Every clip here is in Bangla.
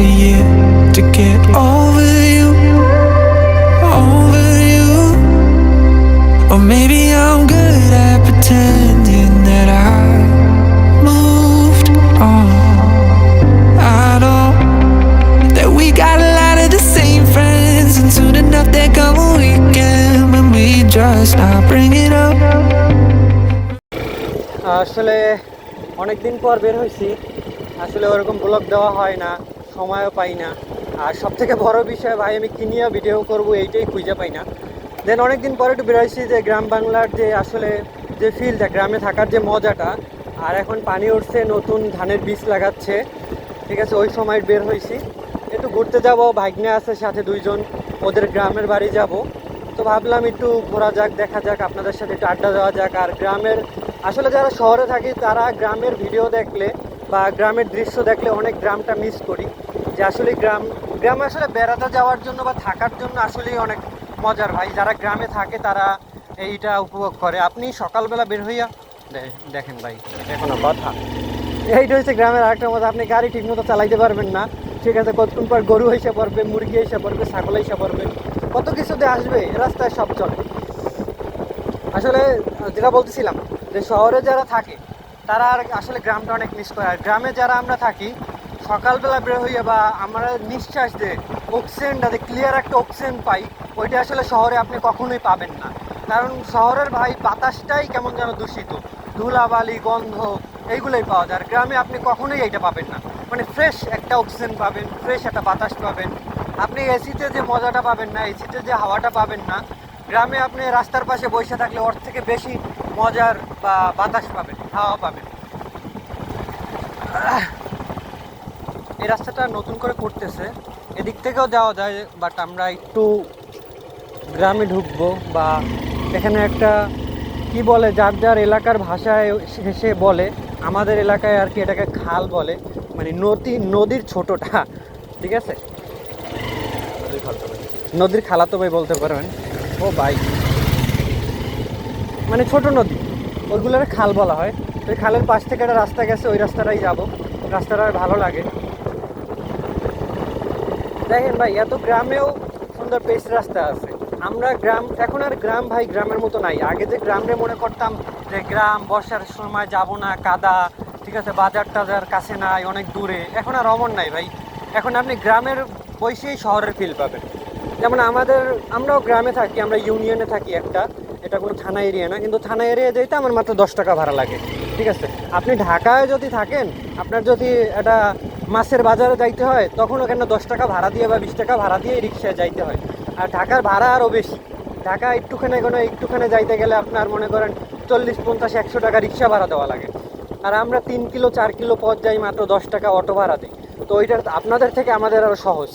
a year to get over you, over you. Or maybe I'm good at pretending that I moved on. I know that we got a lot of the same friends, and soon enough there come a weekend when we just not bring it up. আসলে অনেক দিন পর বের হয়েছি আসলে ওরকম ব্লগ দেওয়া হয় না সময়ও পাই না। আর সব থেকে বড় বিষয় ভাই, আমি কি নিয়ে ভিডিও করব এইটাই খুঁজে পাই না। দেন অনেক দিন পরে একটু বেরোইছি যে গ্রাম বাংলার যে আসলে যে ফিলটা গ্রামে থাকার যে মজাটা, আর এখন পানি উঠছে, নতুন ধানের বীজ লাগাচ্ছে। ঠিক আছে, ওই সময় বের হয়েছি একটু ঘুরতে যাব, ভাগ্নে আছে সাথে দুইজন, ওদের গ্রামের বাড়ি যাব। তো ভাবলাম একটু ঘোরা যাক, দেখা যাক, আপনাদের সাথে একটু আড্ডা দেওয়া যাক। আর গ্রামের, আসলে যারা শহরে থাকি, তারা গ্রামের ভিডিও দেখলে বা গ্রামের দৃশ্য দেখলে অনেক গ্রামটা মিস করি। যে আসলে গ্রাম, গ্রামে আসলে বেড়াতে যাওয়ার জন্য বা থাকার জন্য আসলেই অনেক মজার ভাই। যারা গ্রামে থাকে তারা এইটা উপভোগ করে। আপনি সকালবেলা বের হইয়া দেখেন ভাই, এটা কথা। এইটা হচ্ছে গ্রামের আরেকটা মজা। আপনি গাড়ি ঠিকমতো চালাইতে পারবেন না। ঠিক আছে কতক্ষণ পর গরু এসে পড়বে, মুরগি এসে পড়বে, ছাগল এসে পড়বে, কত কিছুতে আসবে, রাস্তায় সব চলে। আসলে যেটা বলতেছিলাম, যে শহরে যারা থাকে, তারা আর আসলে গ্রামটা অনেক মিস করে। আর গ্রামে যারা আমরা থাকি সকালবেলা বের হইয়া বা আমরা নিঃশ্বাস দিয়ে অক্সিজেনটা ক্লিয়ার একটা অক্সিজেন পাই, ওইটা আসলে শহরে আপনি কখনোই পাবেন না। কারণ শহরের ভাই বাতাসটাই কেমন যেন দূষিত। ধুলাবালি, গন্ধ, এইগুলোই পাওয়া যায়। আর গ্রামে আপনি কখনোই এইটা পাবেন না। মানে ফ্রেশ একটা অক্সিজেন পাবেন ফ্রেশ একটা বাতাস পাবেন। আপনি এসিতে যে মজাটা পাবেন না এসিতে যে হাওয়াটা পাবেন না, গ্রামে আপনি রাস্তার পাশে বসে থাকলে ওর থেকে বেশি মজার বা বাতাস পাবেন, হাওয়া পাবেন! এই রাস্তাটা নতুন করে করতেছে। এদিক থেকেও যাওয়া যায় বাট আমরা একটু গ্রামে ঢুকবো বা এখানে একটা কি বলে, যার যার এলাকার ভাষায় সে- বলে, আমাদের এলাকায় আর কি এটাকে খাল বলে মানে নদী, নদীর ছোটটা, ঠিক আছে? নদীর খালাতো ভাই বলতে পারবেন। ও ভাই। মানে ছোট নদী, ওইগুলোর খাল বলা হয়। ওই খালের পাশ থেকে একটা রাস্তা গেছে, ওই রাস্তাটাই যাব। রাস্তাটা ভালো লাগে। দেখেন ভাই, এত গ্রামেও সুন্দর পেস রাস্তা আছে। আমরা গ্রাম, এখন আর গ্রাম ভাই, গ্রামের মতো নাই। আগে যে গ্রামে মনে করতাম যে গ্রাম, বর্ষার সময় যাব না, কাদা, ঠিক আছে, বাজার টাজার কাছে নাই, অনেক দূরে। এখন আর অমন নাই ভাই। এখন আপনি গ্রামের বয়সেই শহরের ফিল পাবেন। যেমন আমাদের, আমরাও গ্রামে থাকি, আমরা ইউনিয়নে থাকি একটা। এটা কোনো থানা এরিয়া না, কিন্তু থানা এরিয়া যেতে আমার মাত্র দশ টাকা ভাড়া লাগে। ঠিক আছে? আপনি ঢাকায় যদি থাকেন, আপনার যদি একটা মাছের বাজারে যাইতে হয়, তখন ওখানে দশ টাকা ভাড়া দিয়ে বা বিশ টাকা ভাড়া দিয়ে রিক্সায় যাইতে হয়। আর ঢাকার ভাড়া আরও বেশি। ঢাকা একটুখানে কোনো একটুখানে যাইতে গেলে আপনার মনে করেন চল্লিশ, পঞ্চাশ, একশো টাকা রিক্সা ভাড়া দেওয়া লাগে। আর আমরা তিন কিলো, চার কিলো পথ যাই মাত্র দশ টাকা অটো ভাড়া দিই। তো ওইটার আপনাদের থেকে আমাদের আরও সহজ।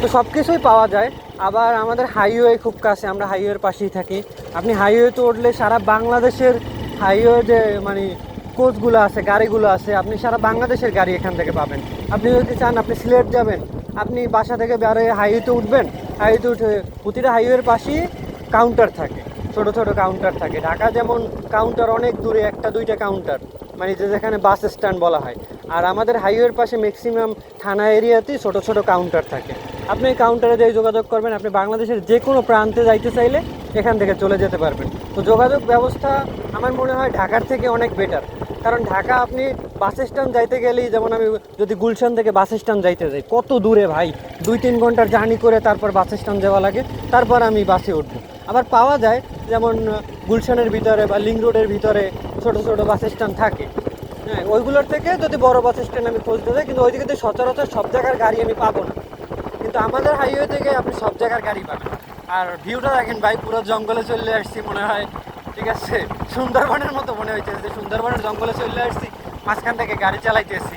তো সব কিছুই পাওয়া যায়। আবার আমাদের হাইওয়ে খুব কাছে, আমরা হাইওয়ের পাশেই থাকি। আপনি হাইওয়েতে উঠলে সারা বাংলাদেশের হাইওয়ে যে মানে কোচগুলো আছে, গাড়িগুলো আছে, আপনি সারা বাংলাদেশের গাড়ি এখান থেকে পাবেন। আপনি যদি চান আপনি সিলেট যাবেন, আপনি বাসা থেকে বেরোয় হাইওয়েতে উঠবেন, হাইওয়েতে উঠে প্রতিটা হাইওয়ের পাশেই কাউন্টার থাকে, ছোট ছোট কাউন্টার থাকে। ঢাকা যেমন কাউন্টার অনেক দূরে, একটা দুইটা কাউন্টার মানে যে যেখানে বাস স্ট্যান্ড বলা হয়। আর আমাদের হাইওয়ের পাশে ম্যাক্সিমাম থানা এরিয়াতেই ছোট ছোট কাউন্টার থাকে। আপনি এই কাউন্টারে যেয়ে যোগাযোগ করবেন, আপনি বাংলাদেশের যে কোনো প্রান্তে যাইতে চাইলে এখান থেকে চলে যেতে পারবেন। তো যোগাযোগ ব্যবস্থা আমার মনে হয় ঢাকার থেকে অনেক বেটার কারণ ঢাকা আপনি বাস স্ট্যান্ড যাইতে গেলেই যেমন আমি যদি গুলশান থেকে বাস স্ট্যান্ড যাইতে যাই, কত দূরে ভাই? দুই তিন ঘণ্টার জার্নি করে তারপর বাস স্ট্যান্ড যাওয়া লাগে, তারপর আমি বাসে উঠবো। আবার পাওয়া যায় যেমন গুলশানের ভিতরে বা লিং রোডের ভিতরে ছোট ছোট বাস স্ট্যান্ড থাকে। হ্যাঁ ওইগুলোর থেকে যদি বড় বাস স্ট্যান্ড আমি খুঁজতে যাই, কিন্তু ওইদিকে তো সচরাচর সব জায়গার গাড়ি আমি পাবো না। কিন্তু আমাদের হাইওয়ে থেকে আপনি সব জায়গার গাড়ি পাবেন। আর ভিউটা দেখেন ভাই, পুরো জঙ্গলে চলে আসছি মনে হয়। ঠিক আছে? সুন্দরবনের মতো মনে হইতেছে যে সুন্দরবনের জঙ্গলে চলে আসছি, মাঝখান থেকে গাড়ি চালাইতেছি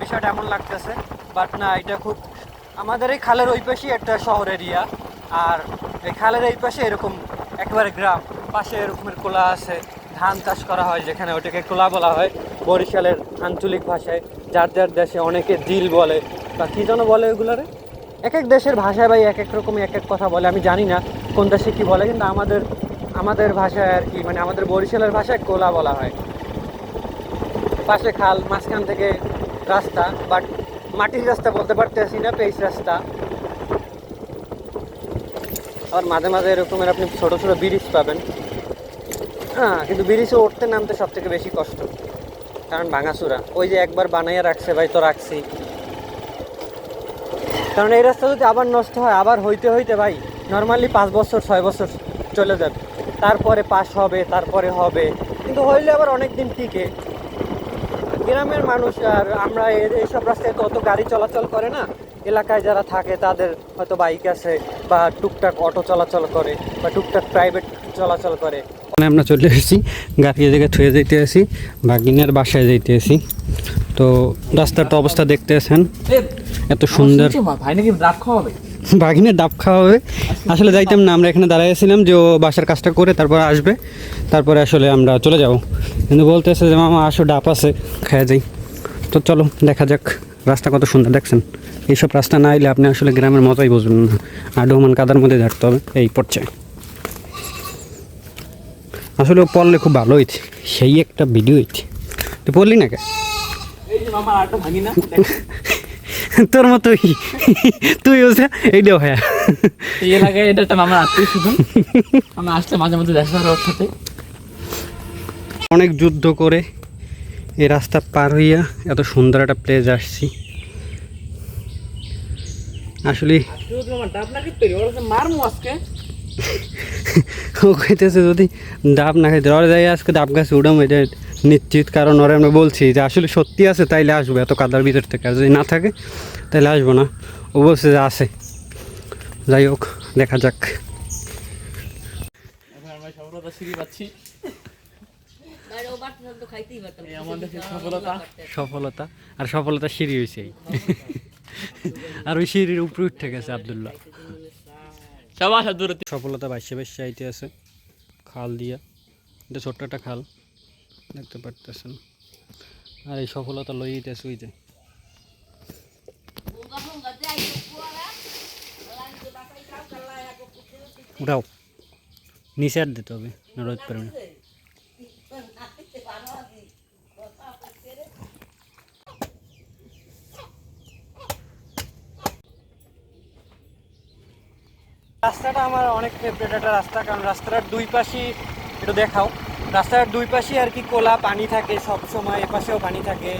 বিষয়টা এমন লাগতেছে বাট না, এটা খুব আমাদের এই খালের ওই পাশেই একটা শহর এরিয়া আর এই খালের এই পাশে এরকম একেবারে গ্রাম, পাশে এরকমের কোলা আছে, ধান চাষ করা হয়, যেখানে ওটাকে কোলা বলা হয়, বরিশালের আঞ্চলিক ভাষায়, যার যার দেশে অনেকে দিল বলে, বা কী যেন বলে ওগুলারে এক এক দেশের ভাষায় ভাই এক এক রকম এক এক কথা বলে, আমি জানি না কোন দেশে কী বলে, কিন্তু আমাদের আমাদের ভাষায় আর কি মানে আমাদের বরিশালের ভাষায় কোলা বলা হয়। পাশে খাল, মাঝখান থেকে রাস্তা বাট মাটির রাস্তা বলতে পারতেছি না পেইস রাস্তা। আবার মাঝে মাঝে এরকমের আপনি ছোটো ছোটো ব্রিজ পাবেন। হ্যাঁ কিন্তু ব্রিজে উঠতে নামতে সব থেকে বেশি কষ্ট, কারণ ভাঙাচুরা। ওই যে একবার বানাইয়া রাখছে, ভাই, তো রাখছি। কারণ এই রাস্তা যদি আবার নষ্ট হয়, আবার হইতে হইতে ভাই নর্মালি পাঁচ বছর, ছয় বছর চলে যাবে। তারপরে পাস হবে তারপরে হবে। কিন্তু হইলে আবার অনেক দিন টিকে। গ্রামের মানুষ আর আমরা এইসব রাস্তায় তো অত গাড়ি চলাচল করে না। এলাকায় যারা থাকে তাদের হয়তো বাইক আছে বা টুকটাক অটো চলাচল করে বা টুকটাক প্রাইভেট চলাচল করে। মানে আমরা চলে এসেছি গাড়ি জায়গায় থুয়ে যাইতে আসি ভাগিনের বাসায় যাইতে আসি তো রাস্তার তো অবস্থা দেখতে আছেন। এত সুন্দর ভাই নাকি রাত খাওয়াবে? বাঘিনের ডাব খাওয়া হবে। আসলে যাইতাম না আমরা এখানে দাঁড়াইছিলাম যে ও বাসার কাজটা করে তারপর আসবে। তারপরে আসলে আমরা চলে যাব। কিন্তু বলতেছে যে মামা আসো ডাব আছে খাওয়া যাই। তো চলো দেখা যাক রাস্তা কত সুন্দর দেখছেন? এইসব রাস্তা না এলে আপনি আসলে গ্রামের মজাই বুঝবেন না। আর ডোমান কাদার মধ্যে থাকতে হবে এই পড়ছে আসলে ও পড়লে খুব ভালো হয়েছে সেই একটা ভিডিও হয়েছে তুই পড়লি না কে? তোর মতো তুই ওসে এইটাও হ্যাঁ। এই এলাকায় এটা একটা মামার আত্মীয় শুধু। আমি আসলে মাঝে মধ্যে দেখা হয় ওর সাথে অনেক যুদ্ধ করে এই রাস্তা পার হইয়া এত সুন্দর একটা প্লেস আসছি। আসলে ও কইতেছে যদি ডাব না খাইতে ওরা যাই আজকে ডাব গাছ উঠাম এটা নিশ্চিত কারণ ওরা আমরা বলছি যে আসলে সত্যি আছে, তাইলে আসব, এত কাদার ভিতর থেকে। আর যদি না থাকে, তাইলে আসব না। ও বলছে যে আছে। যাই হোক, দেখা যাক। সফলতা। আর সফলতা সিঁড়ি হয়েছে। আর ওই সিঁড়ির উপরে উঠে গেছে আবদুল্লাহ। সফলতা বাইশে বাইশে আইতে আছে। খাল দিয়া। এটা ছোট্ট একটা খাল। দেখতে পারতেছেন। আর এই সফলতা লই যেতেছে ওই যে। উঠাও। নিচে আর দিতে হবে না রোদ পারবে না। রাস্তাটা আমার অনেক ফেভারিট একটা রাস্তা কারণ রাস্তাটার দুই পাশই একটু দেখাও। রাস্তার দুই পাশে আর কি কোলা পানি থাকে, সব সময় এপাশেও পানি থাকে।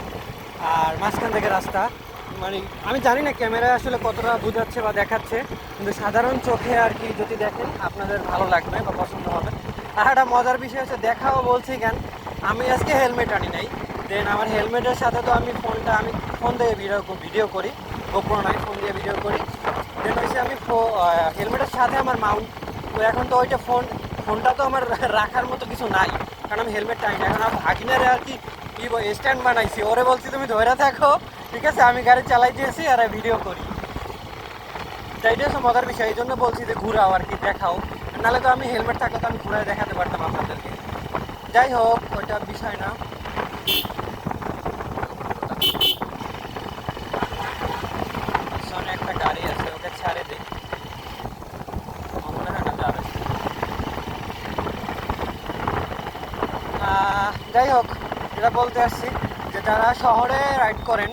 আর মাঝখান থেকে রাস্তা। মানে আমি জানি না ক্যামেরায় আসলে কতটা বোঝাচ্ছে বা দেখাচ্ছে, কিন্তু সাধারণ চোখে আর কি যদি দেখেন, আপনাদের ভালো লাগবে বা পছন্দ হবে। আর একটা মজার বিষয় হচ্ছে দেখাও বলছি কেন, আমি আজকে হেলমেট আনি নাই। দেন আমার হেলমেটের সাথে তো আমি ফোনটা, আমি ফোন দিয়ে ভিডিও ভিডিও করি গোপ্রো নয় ফোন দিয়ে ভিডিও করি। দেন হচ্ছে আমি হেলমেটের সাথে আমার মাউন্ট। তো এখন তো ওইটা ফোন, ফোনটা তো আমার রাখার মতো কিছু নাই। কারণ আমি হেলমেট টাই না। এখন না রে আর কি কি স্ট্যান্ড বানাইছি। ওরে বলছি, তুমি ধরে থাকো, ঠিক আছে? আমি গাড়ি চালাই দিয়েছি আর ভিডিও করি। তো এইটা হচ্ছে মজার বিষয়, এই জন্য বলছি যে ঘুরাও আর কি, দেখাও। নাহলে তো আমি হেলমেট থাকো তো আমি ঘুরে দেখাতে পারতাম আপনাদেরকে। যাই হোক, ওইটা বিষয় না সামনে একটা গাড়ি আছে ওকে ছাড়ে দিই আমার মনে হয় না যাবে আহ, যাই হোক, যেটা বলতে আসছি যে যারা শহরে রাইড করেন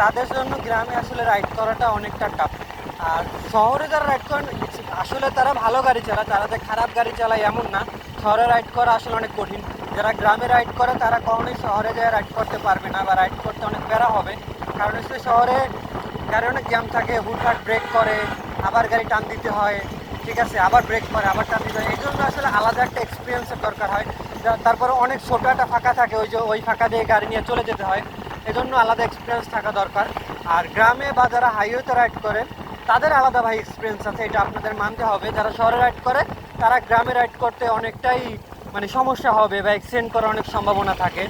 তাদের জন্য গ্রামে আসলে রাইড করাটা অনেকটা টাফ আর শহরে যারা রাইড করেন আসলে তারা ভালো গাড়ি চালায়, তারা যে খারাপ গাড়ি চালায় এমন না। শহরে রাইড করা আসলে অনেক কঠিন। যারা গ্রামে রাইড করে, তারা কখনোই শহরে যায় রাইড করতে পারবে না বা রাইড করতে অনেক প্যারা হবে। কারণ হচ্ছে শহরে গাড়ি অনেক জ্যাম থাকে, হুটহাট ব্রেক করে, আবার গাড়ি টান দিতে হয়, ঠিক আছে, আবার ব্রেক করে, আবার টান দিতে হয়। এই জন্য আসলে আলাদা একটা এক্সপিরিয়েন্সের দরকার হয়। তারপরে অনেক ছোটো একটা ফাঁকা থাকে, ওই যে ওই ফাঁকা দিয়ে গাড়ি নিয়ে চলে যেতে হয়। এজন্য আলাদা এক্সপিরিয়েন্স থাকা দরকার। আর গ্রামে বা যারা হাইওয়েতে রাইড করে, তাদের আলাদা ভাই এক্সপিরিয়েন্স আছে, এটা আপনাদের মানতে হবে। যারা শহরে রাইড করে, তারা গ্রামে রাইড করতে অনেকটাই মানে সমস্যা হবে বা অ্যাক্সিডেন্ট করার অনেক সম্ভাবনা থাকে।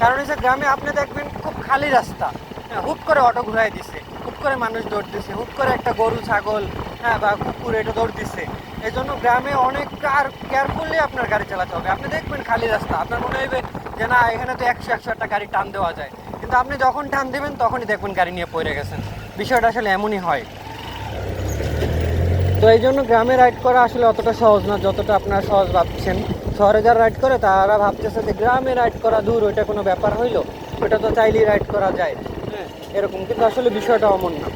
কারণ হচ্ছে গ্রামে আপনি দেখবেন খুব খালি রাস্তা হ্যাঁ হুট করে অটো ঘুরাই দিছে। হুট করে মানুষ দৌড় দিছে, হুট করে একটা গরু, ছাগল হ্যাঁ বা কুকুর এটা দৌড় দিছে। এই জন্য গ্রামে অনেক কার কেয়ারফুলি আপনার গাড়ি চালাতে হবে। আপনি দেখবেন খালি রাস্তা, আপনার মনে হইবে যে না, এখানে তো একশো একশো একটা গাড়ি টান দেওয়া যায়। কিন্তু আপনি যখন টান দেবেন, তখনই দেখবেন গাড়ি নিয়ে পড়ে গেছেন। বিষয়টা আসলে এমনই হয়। তো এই জন্য গ্রামে রাইড করা আসলে অতটা সহজ না, যতটা আপনারা সহজ ভাবছেন। শহরে যারা রাইড করে, তারা ভাবতেছে যে গ্রামে রাইড করা দূর, ওইটা কোনো ব্যাপার হইল? ওটা তো চাইলেই রাইড করা যায়। এরকম কিন্তু আসলে বিষয়টা অমন না।